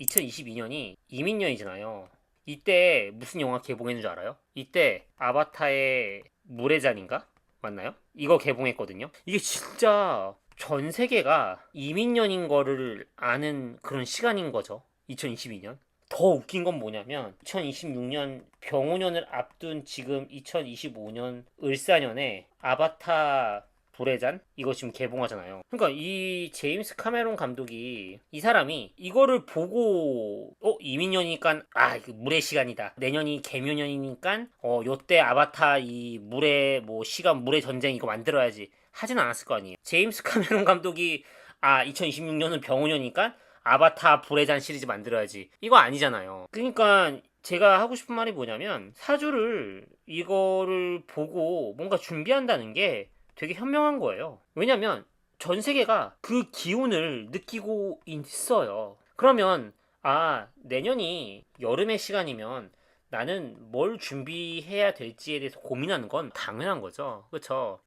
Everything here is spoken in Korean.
2022년이 이민년이잖아요. 이때 무슨 영화 개봉했는 줄 알아요? 이때 아바타의 물의 잔인가? 맞나요? 이거 개봉했거든요. 이게 진짜 전 세계가 이민년인 거를 아는 그런 시간인 거죠. 2022년. 더 웃긴 건 뭐냐면 2026년 병오년을 앞둔 지금 2025년 을사년에 아바타 불의 잔 이거 지금 개봉하잖아요. 그러니까 이 제임스 카메론 감독이 이 사람이 이거를 보고 어 이민년이니까 아 이거 물의 시간이다. 내년이 개묘년이니까 어 요때 아바타 이 물의 뭐 시간 물의 전쟁 이거 만들어야지 하진 않았을 거 아니에요. 제임스 카메론 감독이 아 2026년은 병오년이니까 아바타 불의 잔 시리즈 만들어야지 이거 아니잖아요. 그러니까 제가 하고 싶은 말이 뭐냐면 사주를 이거를 보고 뭔가 준비한다는 게 되게 현명한 거예요. 왜냐면 전 세계가 그 기운을 느끼고 있어요. 그러면 아 내년이 여름의 시간이면 나는 뭘 준비해야 될지에 대해서 고민하는 건 당연한 거죠. 그렇죠?